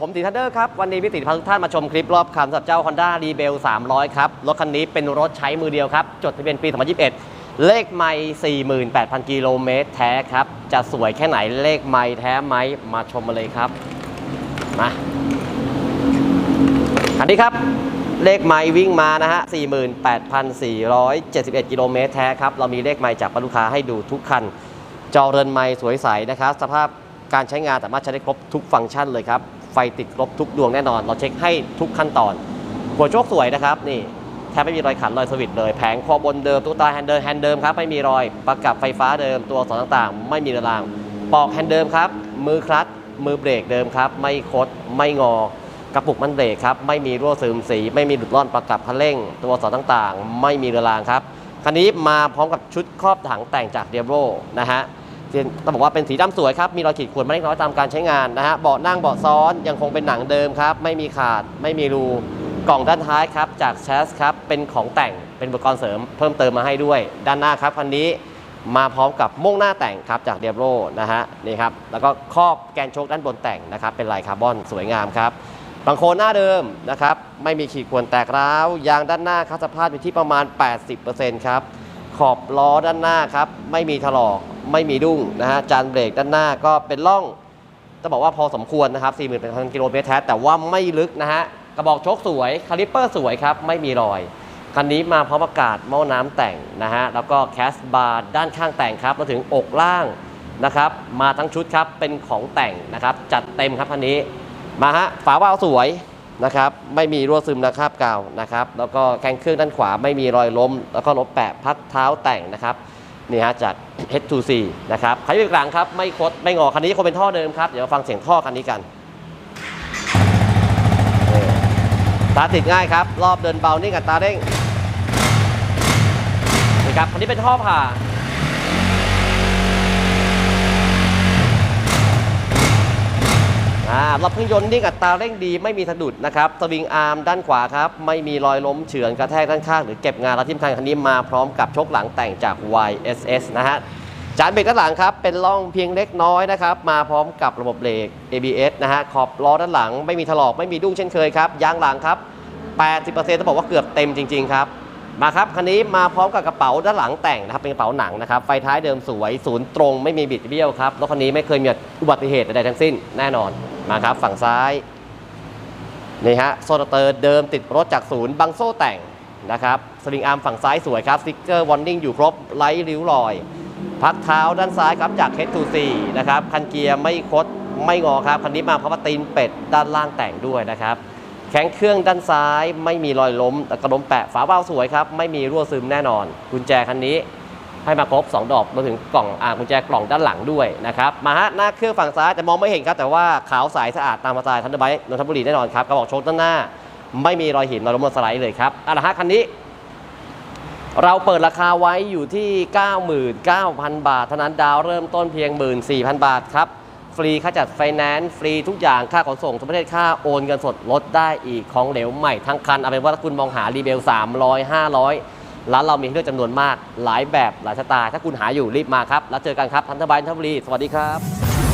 ผมติทันเดอร์ครับ วันนี้พี่ติพาทุกท่านมาชมคลิปรอบคันสำหรับเจ้า Honda r e b e l 300 ครับ รถคันนี้เป็นรถใช้มือเดียวครับ จดทะเบียนปี 2021 เลขไม่48,000 กิโลเมตรแท้ครับ จะสวยแค่ไหนเลขไม่แท้ไหมมาชมมาเลยครับมาคันนี้ครับ เลขไมล์วิ่งมานะฮะ 48,471 กิโลเมตรแท้ครับ เรามีเลขไมล์จากลูกค้าให้ดูทุกคัน จอเรือนไมล์สวยใสนะครับ สภาพการใช้งานสามารถใช้ได้ครบทุกฟังก์ชันเลยครับ ไฟติดครบทุกดวงแน่นอน เราเช็คให้ทุกขั้นตอน หัวโชคสวยนะครับนี่แทบไม่มีรอยขันรอยสวิตช์เลย แผงคอบนเดิมตุ๊กตาแฮนเดิลแฮนเดิมครับไม่มีรอยประกับไฟฟ้าเดิมตัวอักษรต่างๆ ไม่มีระรางปอกแฮนเดิมครับ มือคลัตช์มือเบรกเดิมครับ ไม่คดไม่งอกระปุกมันเบรกครับ ไม่มีรั่วซึมสี ไม่มีหลุดร่อนประกับคันเร่ง ตัวอักษรต่างๆ ไม่มีเรือรางครับคันนี้มาพร้อมกับชุดครอบถังแต่งจากเดียโรนะฮะ ต้องบอกว่าเป็นสีดำสวยครับ มีรอยขีดข่วนไม่เล็กน้อยตามการใช้งานนะฮะ เบาะนั่งเบาะซ้อนยังคงเป็นหนังเดิมครับ ไม่มีขาด ไม่มีรู กล่องด้านท้ายครับ จากแชสครับ เป็นของแต่ง เป็นอุปกรณ์เสริมเพิ่มเติมมาให้ด้วย ด้านหน้าครับคันนี้มาพร้อมกับม่งหน้าแต่งครับจากเดียโรนะฮะนี่ครับ แล้วก็ครอบแกนโชคด้านบนแต่งนะครับ เป็นลายคาร์บอนสวยงามครับบังโคนหน้าเดิมนะครับ ไม่มีขีดข่วนแตกร้าว ยางด้านหน้าครับสภาพอยู่ที่ประมาณ 80%ครับ ขอบล้อด้านหน้าครับ ไม่มีถลอกไม่มีดุ้งนะฮะจานเบรกด้านหน้าก็เป็นร่องจะบอกว่าพอสมควรนะครับ48,000กิโลเมตรแท้แต่ว่าไม่ลึกนะฮะกระบอกโชคสวยคาลิปเปอร์สวยครับ ไม่มีรอยคันนี้มาพร้อมอากาศหม้อน้ำแต่งนะฮะแล้วก็แคสบาร์ด้านข้างแต่งครับมาถึงอกล่างนะครับมาทั้งชุดครับเป็นของแต่งนะครับจัดเต็มครับคันนี้มาฮะฝาว่าวสวย นะครับไม่มีรั่วซึมนะครับกาวนะครับแล้วก็แข้งเครื่องด้านขวาไม่มีรอยล้ม แล้วก็รถแปะพักเท้าแต่งนะครับนี่ฮะจาก H2C นะครับใครอยู่กลางครับไม่คดไม่งอคันนี้คงเป็นท่อเดิมครับ เดี๋ยวฟังเสียงท่อคันนี้กันตาติดง่ายครับ รอบเดินเบานิ่กับตาเร่งนี่ครับคันนี้เป็นท่อผ่าารอบเครื่องยนต์นิ่งกับตาเร่งดีไม่มีสะดุดนะครับสวิงอาร์มด้านขวาครับ ไม่มีรอยล้มเฉือนกระแทกด้านข้างหรือเก็บงานและทิมทางคันนี้มาพร้อมกับชกหลังแต่งจาก YSS นะฮะจานเบรกด้านหลังครับ เป็นร่องเพียงเล็กน้อยนะครับ มาพร้อมกับระบบเบรก ABS นะฮะขอบล้อด้านหลัง ไม่มีถลอกไม่มีดุ้งเช่นเคยครับยางหลังครับ 80%ต้องบอกว่าเกือบเต็มจริง ๆ ครับมาครับคันนี้มาพร้อมกับกระเป๋าด้านหลังแต่งนะครับเป็นกระเป๋าหนังนะครับไฟท้ายเดิมสวยศูนย์ตรงไม่มีบิดเบี้ยวครับรถคันนี้ไม่เคยมีอุบัติเหตุใดๆทั้งสิ้นแน่นอน มาครับฝั่งซ้ายนี่ฮะโซ่สเตอร์เดิมติดรถจากศูนย์บังโซ่แต่งนะครับสลิงอาร์มฝั่งซ้ายสวยครับสติ๊กเกอร์วอร์นิ่งอยู่ครบไร้ริ้วรอย พักเท้าด้านซ้ายครับจาก H2C นะครับคันเกียร์ไม่คดไม่งอครับคันนี้มาครับตีนเป็ดด้านล่างแต่งด้วยนะครับแข้งเครื่องด้านซ้ายไม่มีรอยล้มกระดมแปะฝาเบ้าสวยครับไม่มีรั่วซึมแน่นอน กุญแจคันนี้ ให้มาครบ 2 ดอกรวมถึงกล่องอ่ากุญแจกล่องด้านหลังด้วยนะครับมาฮะหน้าเครื่องฝั่งซ้ายแต่มองไม่เห็นครับ แต่ว่าขาวใสสะอาดตามสไตล์ทันเดอร์ไบต์นนทบุรีแน่นอนครับกระบอกโชคด้านหน้า ไม่มีรอยหินรอยล้มอยสไลด์เลยครับเอาละฮะคันนี้เราเปิดราคาไว้อยู่ที่ 99,000 บาทเท่านั้นดาวเริ่มต้นเพียง 14,000 บาทครับ ฟรีค่าจัดไฟแนนซ์ฟรีทุกอย่างค่าขนส่งทุกประเทศค่าโอนเงินสดลดได้อีกของเหลวใหม่ทั้งคัน เอาเป็นว่าถ้าคุณมองหารีเบล 300 500 ร้านเรามีให้เลือกจำนวนมาก หลายแบบหลายสไตล์ถ้าคุณหาอยู่รีบมาครับ แล้วเจอกันครับทันทบายทันทบุรีสวัสดีครับ